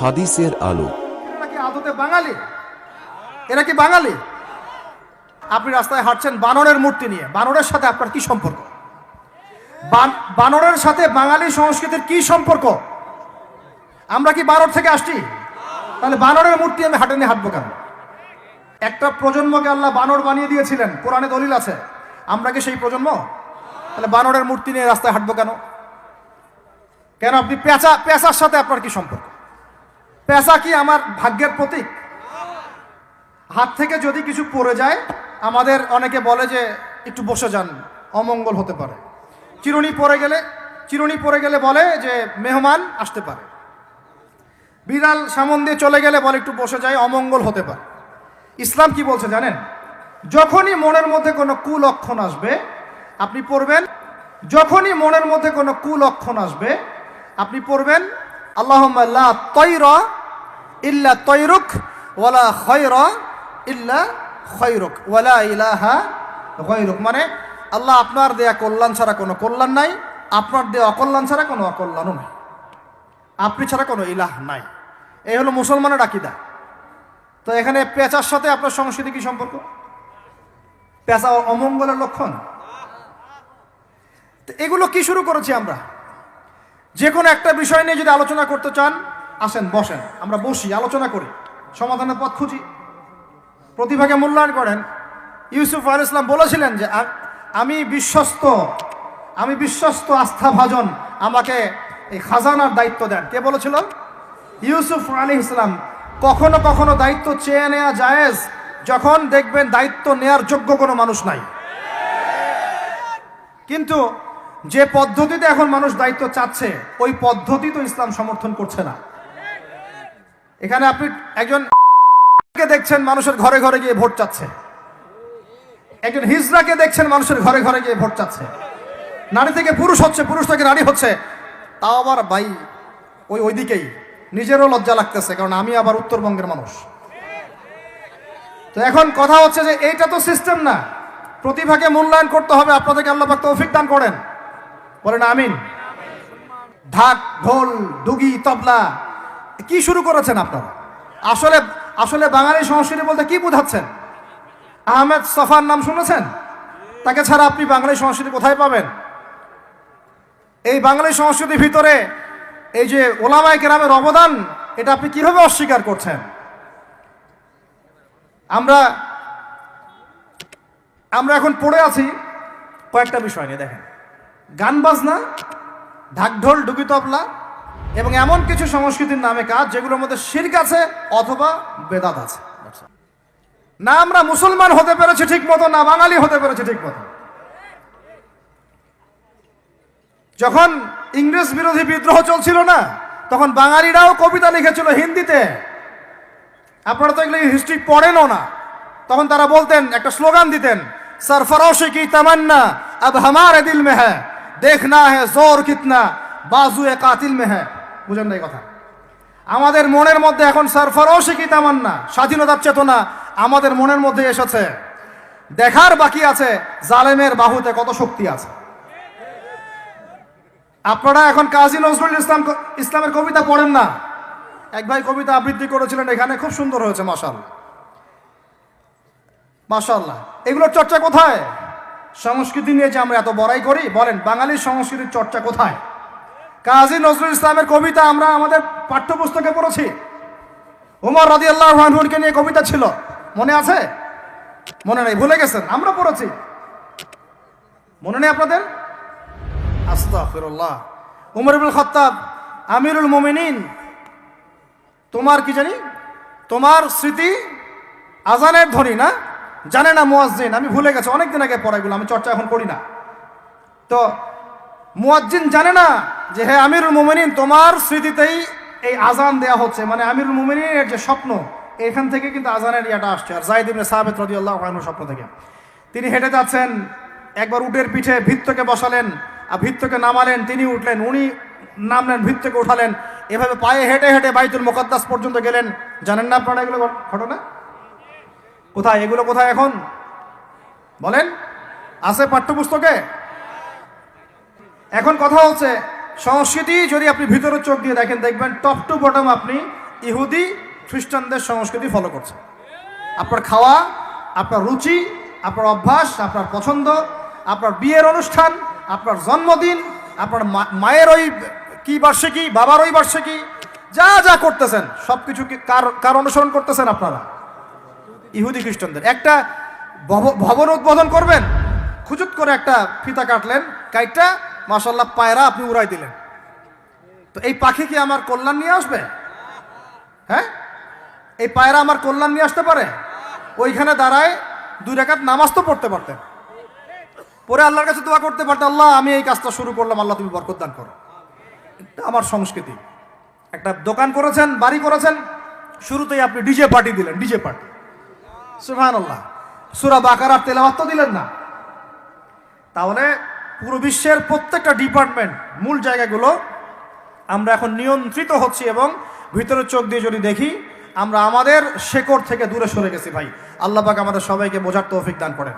হাদিসের আলো। আদতে বাঙালি? এরা কি বাঙালি? আপনি রাস্তায় হাঁটছেন বানরের মূর্তি নিয়ে। বানরের সাথে আপনার কি সম্পর্ক? বান- বানরের সাথে বাঙালি সংস্কৃতির কি সম্পর্ক? আমরা কি বানর থেকে আসছি? তাহলে বানরের মূর্তি আমি হাটে নিয়ে হাঁটবো কেন? একটা প্রজন্মকে আল্লাহ বানর বানিয়ে দিয়েছিলেন। কোরআনে দলিল আছে। আমরা কি সেই প্রজন্ম? তাহলে বানরের মূর্তি নিয়ে রাস্তায় হাঁটবো কেন? কেন আপনি পেঁচা, পেঁচার সাথে আপনার কি সম্পর্ক? পেঁচা কি আমার ভাগ্যের প্রতীক? হাত থেকে যদি কিছু পড়ে যায়, আমাদের অনেকে বলে যে একটু বসে যান, অমঙ্গল হতে পারে। চিরুনি পড়ে গেলে, চিরুনি পড়ে গেলে বলে যে মেহমান আসতে পারে। বিড়াল সামন দিয়ে চলে গেলে বলে একটু বসে যায়, অমঙ্গল হতে পারে। ইসলাম কি বলছে জানেন? যখনই মনের মধ্যে কোনো কুলক্ষণ আসবে, আপনি পড়বেন, যখনই মনের মধ্যে কোনো কুলক্ষণ আসবে, আপনি পড়বেন আল্লাহ তৈর ইল্লা তৈরুক, ওয়ালা খৈর ইল্লা খৈরুক, ওয়ালা ইলাহা খৈরুক মানে আল্লাহ আপনার দেয়া কল্যাণ ছাড়া কোনো কল্যাণ নাই, আপনার দেয়া অকল্যাণ ছাড়া কোনো অকল্যাণও নাই। আপনি ছাড়া কোনো ইলাহ নাই। এই হলো মুসলমানের আকিদা। তো এখানে পেঁচার সাথে আপনার সংস্কৃতি কি সম্পর্ক? পেঁচা অমঙ্গলের লক্ষণ? তো এগুলো কি শুরু করেছি আমরা? যে কোনো একটা বিষয় নিয়ে যদি আলোচনা করতে চান আসেন, বসেন। আমরা বসি, আলোচনা করি। সমাধানের পথ খুঁজি। প্রতিভাকে মূল্যায়ন করেন। ইউসুফ আল ইসলাম বলেছিলেন যে আমি বিশ্বস্ত আমি বিশ্বস্ত আস্থাভাজন, আমাকে এই খাজানার দায়িত্ব দেন। কে বলেছিল? ইউসুফ আলী ইসলাম কখনো কখনো দায়িত্ব চেয়ে নেওয়া জায়েজ, যখন দেখবেন দায়িত্ব নেয়ার যোগ্য কোনো মানুষ নাই। কিন্তু যে পদ্ধতিতে এখন মানুষ দায়িত্ব চাচ্ছে, ওই পদ্ধতি তো ইসলাম সমর্থন করছে না। এখানে আপনি একজন দেখছেন মানুষের ঘরে ঘরে গিয়ে ভোট চাচ্ছে? একজন হিজড়াকে দেখছেন মানুষের ঘরে ঘরে গিয়ে ভোট চাচ্ছে? নারী থেকে পুরুষ হচ্ছে, পুরুষ থেকে নারী হচ্ছে। তাও আবার ভাই, ওই ওইদিকেই। নিজেরও লজ্জা লাগতেছে, কারণ আমি আবার উত্তরবঙ্গের মানুষ। তো এখন কথা হচ্ছে যে এইটা তো সিস্টেম না। প্রতিভাকে মূল্যায়ন করতে হবে, আপনাদেরকে আল্লাহ পাক তৌফিক দান করেন। বলেন আমিন। ঢাক, ঢোল, ডুগি, তবলা কি শুরু করেছেন আপনারা? আসলে আসলে বাঙালি সংস্কৃতি বলতে কি বোঝাচ্ছেন? আহমেদ সফার নাম শুনেছেন? তাকে ছাড়া আপনি বাঙালি সংস্কৃতি কোথায় পাবেন? এই বাঙালি সংস্কৃতির ভিতরে এই যে ওলামাই কেরামের অবদান, এটা আপনি কীভাবে অস্বীকার করছেন? আমরা আমরা এখন পড়ে আছি কয়েকটা বিষয় নিয়ে দেখেন। গান বাজনা, ঢাকঢোল ডুগি তবলা এবং এমন কিছু সংস্কৃতির নামে কাজ যেগুলোর মধ্যে শির্ক আছে অথবা বেদাত আছে না আমরা মুসলমান হতে পেরেছি ঠিক মতো না বাঙালি হতে পেরেছি ঠিক মতো যখন ইংরেজ বিরোধী বিদ্রোহ চলছিল না তখন বাঙালিরাও কবিতা লিখেছিল হিন্দিতে আপনারা তো এগুলো হিস্ট্রি পড়েনও না তখন তারা বলতেন একটা স্লোগান দিতেন সরফরোশে কি তমন্না अब हमारे दिल में है देखना है जोर कितना बाजू ए कातिल में है বুঝেন না এই কথা। আমাদের মনের মধ্যে এখন সরফরোশে কি তামান্না, স্বাধীনতার চেতনা আমাদের মনের মধ্যে এসেছে। দেখার বাকি আছে, জালেমের বাহুতে কত শক্তি আছে। আপনারা এখন কাজী নজরুল ইসলাম ইসলামের কবিতা পড়েন না। এক ভাই কবিতা আবৃত্তি করেছিলেন, এখানে খুব সুন্দর হয়েছে মাসাল মাশাল্লাহ এগুলোর চর্চা কোথায়? সংস্কৃতি নিয়ে যে আমরা এত বড়াই করি, বলেন, বাঙালির সংস্কৃতির চর্চা কোথায়? কাজী নজরুল ইসলামের কবিতা আমরা আমাদের পাঠ্যপুস্তকে পড়েছি। উমর রাজি আল্লাহ রহমানকে নিয়ে কবিতা ছিল। মনে আছে? মনে নেই, ভুলে গেছেন, আমরা পড়েছি। মনে নেই আপনাদের? আস্তাগফিরুল্লাহ। উমর ইবুল খত্তাব, আমিরুল মোমিনিন, তোমার কি জানি? তোমার স্মৃতি আজানের ধ্বনি না? জানে না মুয়াজ্জিন, আমি ভুলে গেছি, অনেকদিন আগে পড়াইগুলো আমি চর্চা এখন করি না। তো মুয়াজ্জিন জানে না যে হ্যাঁ আমিরুল মোমিনিন, তোমার স্মৃতিতেই এই আজান দেয়া হচ্ছে। মানে আমিরুল মোমিনিনের যে স্বপ্ন, এখান থেকে কিন্তু আজানের ইয়াটা আসছে। আর জাহিদ ইবনে সাহাবেদ রাদিয়াল্লাহু আনহু স্বপ্ন থেকে। তিনি হেঁটে যাচ্ছেন, একবার উটের পিঠে ভিত্তকে বসালেন, আর ভিত্তকে নামালেন, তিনি উঠলেন, উনি নামলেন, ভিত্তকে উঠালেন। এভাবে পায়ে হেঁটে হেঁটে বাইতুল মোকাদ্দাস পর্যন্ত গেলেন। জানেন না আপনারা এগুলো ঘট- ঘটনা? কোথায়? এগুলো কোথায় এখন? বলেন। আছে পাঠ্যপুস্তকে? এখন কথা হচ্ছে সংস্কৃতি যদি আপনি ভিতরে চোখ দিয়ে দেখেন, দেখবেন টপ টু বটম আপনি ইহুদি খ্রিস্টানদের সংস্কৃতি ফলো করছে আপনার খাওয়া, আপনার রুচি, আপনার অভ্যাস, আপনার পছন্দ, আপনার বিয়ের অনুষ্ঠান, আপনার জন্মদিন, আপনার মায়ের ওই কি বার্ষিকী, বাবার ওই বার্ষিকী, যা যা করতেছেন সব কিছু কার কার অনুসরণ করতেছেন আপনারা? ইহুদি খ্রিস্টানদের। একটা ভব- ভবন উদ্বোধন করবেন খুচুত করে একটা ফিতা কাটলেন, কাইটটা মাসাল্লাহ পায়রা আপনি উড়াই দিলেন। তো এই পাখি কি আমার কল্যাণ নিয়ে আসবে? হ্যাঁ? এই পায়রা আমার কল্যাণ নিয়ে আসতে পারে? ওইখানে দাঁড়ায় দুই রাকাত নামাজ তো পড়তে পারতেন। পরে আল্লাহর কাছে দোয়া করতে পারতেন, আল্লাহ, আমি এই কাজটা শুরু করলাম, আল্লাহ তুমি বরকত দান করো। এটা আমার সংস্কৃতি। একটা দোকান করেছেন, বাড়ি করেছেন, শুরুতেই আপনি ডিজে পার্টি দিলেন, ডিজে পার্টি। সুহান আল্লাহ সুরা বাকার আর তেলাওয়াত তো দিলেন না। তাহলে পুরো বিশ্বের প্রত্যেকটা ডিপার্টমেন্ট, মূল জায়গাগুলো আমরা এখন নিয়ন্ত্রিত হচ্ছি এবং ভিতরের চোখ দিয়ে যদি দেখি, আমরা আমাদের শেকড় থেকে দূরে সরে গেছি ভাই। আল্লাহ পাক আমাদের সবাইকে বোঝার তৌফিক দান করেন।